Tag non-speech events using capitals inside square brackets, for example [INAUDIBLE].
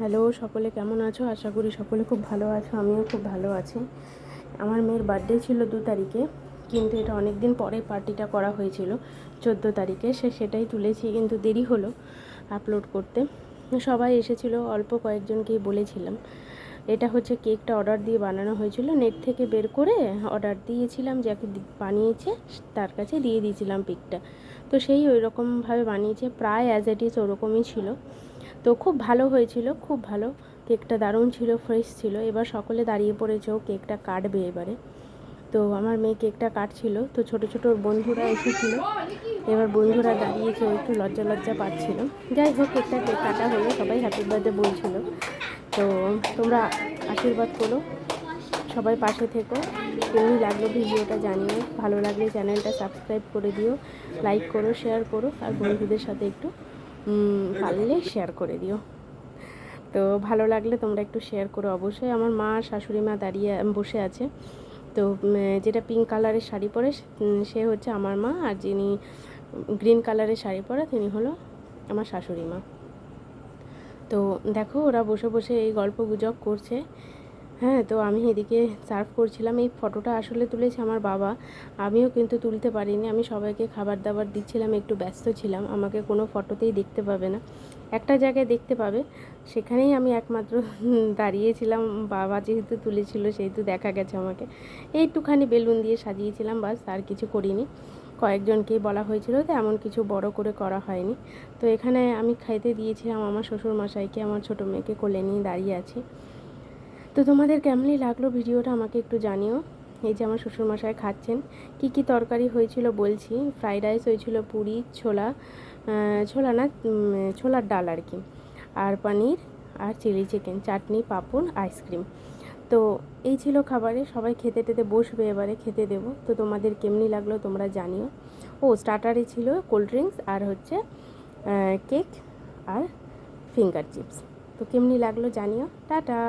Hello, সকলে কেমন আছো? আশা করি সকলে খুব ভালো আছো, আমিও খুব ভালো আছি। আমার মেয়ের বার্থডে ছিল দু তারিখে, কিন্তু এটা অনেক দিন পরে পার্টিটা করা হয়েছিল, চোদ্দ তারিখে। সে সেটাই তুলেছি, কিন্তু দেরি হলো আপলোড করতে। সবাই এসেছিল, অল্প কয়েকজনকেই বলেছিলাম। এটা হচ্ছে কেকটা অর্ডার দিয়ে বানানো হয়েছিল। নেট থেকে বের করে অর্ডার দিয়েছিলাম যাকে বানিয়েছে, তার কাছে দিয়ে দিয়েছিলাম পিকটা তো সেই ওই রকমভাবে বানিয়েছে, প্রায় অ্যাজ ইট ইজ ওরকমই ছিল। তো খুব ভালো হয়েছিল, খুব ভালো। কেকটা দারুণ ছিল ফ্রেশ ছিল। এবার সকলে দাঁড়িয়ে পড়েছে কেকটা কাটবে এবারে। তো আমার মেয়ে কেকটা কাটছিল। তো ছোট ছোট বন্ধুরা এসেছিল। এবার বন্ধুরা দাঁড়িয়েছে একটু লজ্জা লজ্জা পাচ্ছিল। যাই হোক, কেকটা কেক কাটা হলো, সবাই হ্যাপি বার্থডে বলছিল। তো তোমরা আশীর্বাদ করো, সবাই পাশে থেকো। কেমন লাগল ভিডিওটা জানিও। ভালো লাগলে চ্যানেলটা সাবস্ক্রাইব করে দিও। লাইক করো শেয়ার করো, আর বন্ধুদের সাথে একটু পারলে শেয়ার করে দিও। তো ভালো লাগলে তোমরা একটু শেয়ার করো। অবশ্যই আমার মা শাশুড়ি মা দাঁড়িয়ে বসে আছে। তো যেটা পিঙ্ক কালারের শাড়ি পরে সে হচ্ছে আমার মা আর যিনি গ্রিন কালারের শাড়ি পরে তিনি হলো আমার শাশুড়ি মা। তো দেখো ওরা বসে বসে এই গল্প গুজব করছে। হ্যাঁ তো আমি এদিকে সার্ভ করছিলাম। এই ফটোটা আসলে তুলেছে আমার বাবা। আমিও কিন্তু তুলতে পারিনি। আমি সবাইকে খাবার দাবার দিচ্ছিলাম, একটু ব্যস্ত ছিলাম। আমাকে কোনো ফটোতেই দেখতে পাবে না। একটা জায়গায় দেখতে পাবে। সেখানেই আমি একমাত্র [LAUGHS] দাঁড়িয়েছিলাম। বাবা যেহেতু তুলেছিল, সেহেতু দেখা গেছে আমাকে। এইটুখানি বেলুন দিয়ে সাজিয়েছিলাম, বাস আর কিছু করিনি। কয়েকজনকেই বলা হয়েছিল তো এমন কিছু বড় করে করা হয়নি। তো এখানে আমি খাইতে দিয়েছিলাম আমার শ্বশুর মশাইকে আমার ছোটো মেয়েকে কোলে নিয়ে দাঁড়িয়ে আছি। তো তোমাদের কেমনই লাগল ভিডিওটা আমাকে একটু জানিও। এই যে আমার শ্বশুরমশাই খাচ্ছেন। কি কি তরকারি হয়েছিল বলছি। ফ্রাইড রাইস হয়েছিল পুরি, ছোলা ছোলা না ছোলার ডাল আর কি। আর পানির আর chilli chicken, chutney, papad, ice cream. তো এই ছিল খাবারে। সবাই খেতে টেতে বসবে এবারে, খেতে দেবো। তো তোমাদের কেমনি লাগল তোমরা জানিও। ও, স্টার্টারে ছিল কোল্ড ড্রিঙ্কস আর হচ্ছে কেক আর ফিঙ্গার চিপস। তো কেমনি লাগল জানিও। টাটা!